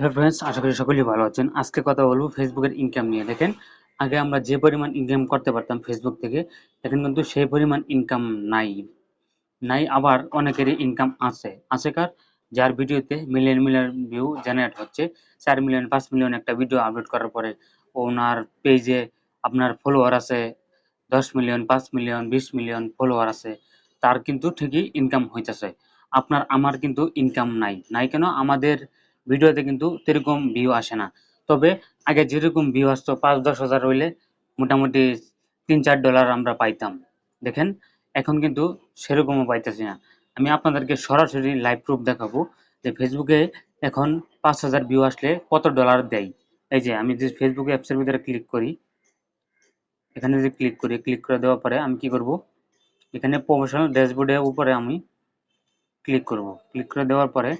Hello friends আশা করি সকলেই ভালো আছেন। আজকে কথা বলব ফেসবুকের ইনকাম নিয়ে। দেখেন, আগে আমরা যে পরিমাণ ইনকাম করতে পারতাম ফেসবুক থেকে, এখন কিন্তু সেই পরিমাণ ইনকাম নাই। নাই, আবার অনেকেরই ইনকাম আছে। আছে কার? যার ভিডিওতে মিলিয়ন মিলিয়ন ভিউ জেনারেট হচ্ছে। চার মিলিয়ন পাঁচ মিলিয়ন একটা ভিডিও আপলোড করার পরে ওনার পেজে আপনার ফলোয়ার আছে দশ মিলিয়ন পাঁচ মিলিয়ন বিশ মিলিয়ন ফলোয়ার আছে। তার কিন্তু ঠিকই ইনকাম হইতেছে। আপনার, আমার কিন্তু ইনকাম নাই। নাই কেন? আমাদের ভিডিওতে কিন্তু সেরকম ভিউ আসে না। তবে আগে যেরকম ভিউ আসতো, পাঁচ দশ হাজার হইলে মোটামুটি তিন চার ডলার আমরা পাইতাম। দেখেন, এখন কিন্তু সেরকমও পাইতেছি না। আমি আপনাদেরকে সরাসরি লাইভ প্রুফ দেখাবো যে ফেসবুকে এখন পাঁচ হাজার ভিউ আসলে কত ডলার দেয়। এই যে, আমি যে ফেসবুক অ্যাপসের ভিতরে ক্লিক করি, এখানে যদি ক্লিক করি ক্লিক করে দেওয়ার পরে আমি কি করব? এখানে প্রফেশনাল ড্যাশবোর্ডের উপরে আমি ক্লিক করব। ক্লিক করে দেওয়ার পরে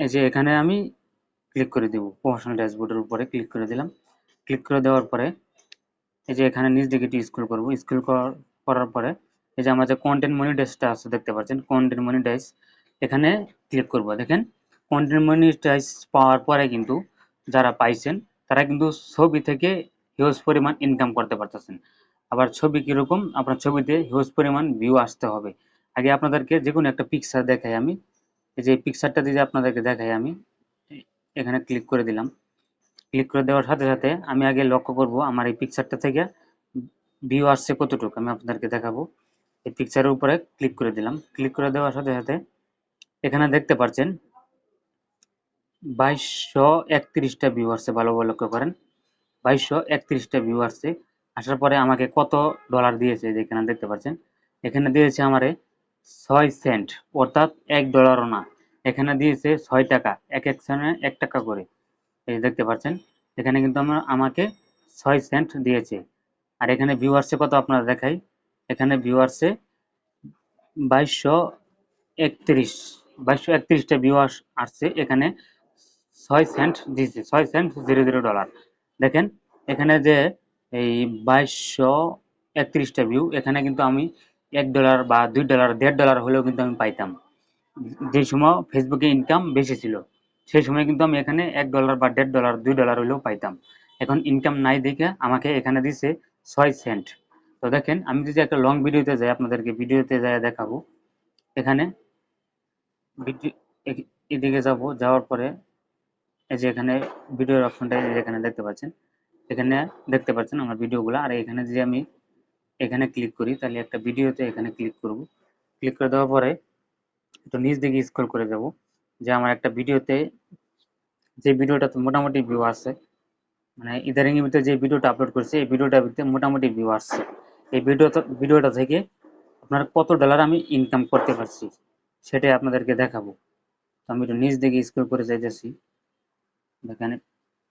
এই যে এখানে আমি ক্লিক করে দেব। প্রমোশনাল ড্যাশবোর্ডের উপরে ক্লিক করে দিলাম। ক্লিক করে দেওয়ার পরে এই যে এখানে নিচ দিকে একটু স্ক্রল করব। স্ক্রল করার পরে এই যে আমার যে কন্টেন্ট মনিটাইজটা আছে, দেখতে পাচ্ছেন? কন্টেন্ট মনিটাইজ এখানে ক্লিক করব। দেখেন কন্টেন্ট মনিটাইজ পাওয়ার পরে কিন্তু যারা পাইছেন, তারা কিন্তু ছবি থেকে হিউজ পরিমাণ ইনকাম করতে পারতেছেন। আবার ছবি কীরকম? আপনার ছবিতে হিউজ পরিমাণ ভিউ আসতে হবে। আগে আপনাদেরকে যে কোনো একটা পিকচার দেখাই আমি। এই যে পিকচারটা দিয়ে আপনাদেরকে দেখাই আমি, এখানে ক্লিক করে দিলাম। ক্লিক করে দেওয়ার সাথে সাথে আমি আগে লক্ষ্য করব আমার এই পিকচারটা থেকে ভিউ আসছে কতটুকু, আমি আপনাদেরকে দেখাবো। এই পিকচারের উপরে ক্লিক করে দিলাম। ক্লিক করে দেওয়ার সাথে সাথে এখানে দেখতে পাচ্ছেন, বাইশশো একত্রিশটা ভিউ আসছে, ভালো ভালো লক্ষ্য করেন। বাইশশো একত্রিশটা ভিউ আসছে। আসার পরে আমাকে কত ডলার দিয়েছে যেখানে দেখতে পাচ্ছেন। এখানে দিয়েছে আমারে ছয় সেন্ট, অর্থাৎ এক ডলারও না। এখানে দিয়েছে ছয় টাকা, এক এক সেন্টে এক টাকা করে। এই দেখতে পাচ্ছেন, এখানে কিন্তু আমার আমাকে ছয় সেন্ট দিয়েছে। আর এখানে ভিউয়ার্সে কত আপনারা দেখাই? এখানে ভিউয়ার্সে বাইশশো একত্রিশ, বাইশশো একত্রিশটা ভিউয়ার্স আসছে। এখানে ছয় সেন্ট দিয়েছে, ছয় সেন্ট জিরো জিরো ডলার দেখেন, এখানে যে এই বাইশশো একত্রিশটা ভিউ এখানে কিন্তু আমি এক ডলার বা দুই ডলার দেড় ডলার হলেও কিন্তু আমি পাইতাম। যে সময় ফেসবুকে ইনকাম বেশি ছিল, সেই সময় কিন্তু আমি এখানে এক ডলার বা দেড় ডলার দুই ডলার হলেও পাইতাম। এখন ইনকাম নাই দেখে আমাকে এখানে দিছে ছয় সেন্ট তো দেখেন, আমি যদি একটা লং ভিডিওতে যাই, আপনাদেরকে ভিডিওতে যাই দেখাবো। এখানে এদিকে যাব, যাওয়ার পরে এই যে এখানে ভিডিওর অপশনটা এখানে দেখতে পাচ্ছেন। এখানে দেখতে পাচ্ছেন আমার ভিডিওগুলো আর এখানে যে আমি এখানে ক্লিক করি, তাহলে একটা ভিডিওতে এখানে ক্লিক করব। ক্লিক করে দেওয়ার পরে একটু নিচ দিকে স্ক্রল করে যাব, যে আমার একটা ভিডিওতে যে ভিডিওটা মোটামুটি ভিউ আসছে মানে ইদারিং ভিতরে যে ভিডিওটা আপলোড করছে, এই ভিডিওটার ভিতরে মোটামুটি ভিউ আসছে। এই ভিডিওটা ভিডিওটা থেকে আপনার কত ডলার আমি ইনকাম করতে পারছি, সেটাই আপনাদেরকে দেখাবো। তো আমি একটু নিচ দিকে স্ক্রল করে যাইতেছি। দেখেন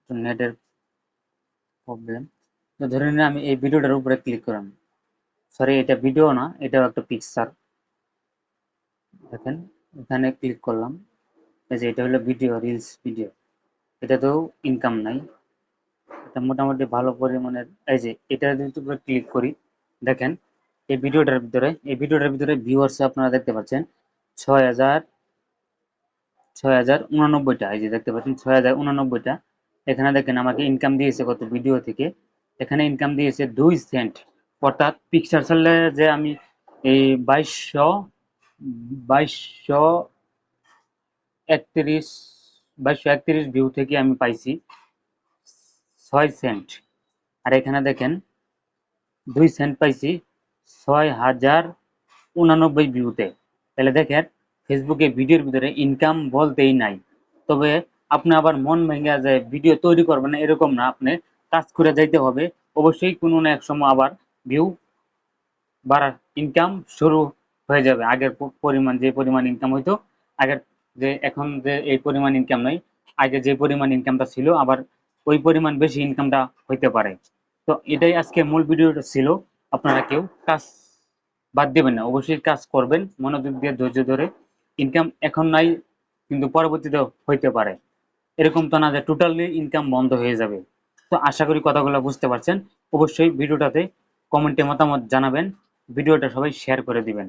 নেটের প্রবলেম তো ধরে নিন আমি এই ভিডিওটার উপরে ক্লিক করলাম সরি এটা ভিডিও না, এটাও একটা পিকচার দেখেন, এখানে ক্লিক করলাম। এই যে এটা হলো ভিডিও রিলস ভিডিও এটাতেও ইনকাম নাই। এটা মোটামুটি ভালো পরিমাণের, এই যে এটা যদি উপরে ক্লিক করি, দেখেন, এই ভিডিওটার ভিতরে, এই ভিডিওটার ভিতরে ভিউয়ার্স আপনারা দেখতে পাচ্ছেন, ছয় হাজার ছয় হাজার উনানব্বইটা। এই দেখতে পাচ্ছেন, ছয় হাজার উনানব্বইটা। এখানে দেখেন, আমাকে ইনকাম দিয়েছে কত ভিডিও থেকে। এখানে ইনকাম দিয়েছে দুই সেন্ট অর্থাৎ পিকচার চাললে যে আমি এই বাইশশো বাইশশো একত্রিশ বাইশশো একত্রিশ ভিউ থেকে আমি পাইছি ছয় সেন্ট আর এখানে দেখেন, দুই সেন্ট পাইছি ছয় হাজার উনানব্বই ভিউতে তাহলে দেখেন ফেসবুকে ভিডিওর ভিতরে ইনকাম বলতেই নাই। তবে আপনি আবার মন ভেঙে যায় ভিডিও তৈরি করবেন এরকম না, আপনি কাজ করে যাইতে হবে। অবশ্যই কোনো না এক সময় আবার ভিউ বাড়ার ইনকাম শুরু হয়ে যাবে। আগের পরিমাণ যে পরিমাণ ইনকাম হইতো, আগের যে এখন যে এই পরিমাণ ইনকাম নয় আগে যে পরিমাণ ইনকামটা ছিল, আবার ওই পরিমাণ বেশি ইনকামটা হইতে পারে। তো এটাই আজকে মূল ভিডিওটা ছিল। আপনারা কেউ কাজ বাদ দেবেন না, অবশ্যই কাজ করবেন, মনোযোগ দিয়ে ধৈর্য ধরে। ইনকাম এখন নাই, কিন্তু পরবর্তীতে হইতে পারে। এরকম তো না যে টোটালি ইনকাম বন্ধ হয়ে যাবে। তো আশা করি কথাগুলো বুঝতে পারছেন। অবশ্যই ভিডিওটাতে কমেন্টে মতামত জানাবেন ভিডিওটা সবাই শেয়ার করে দিবেন।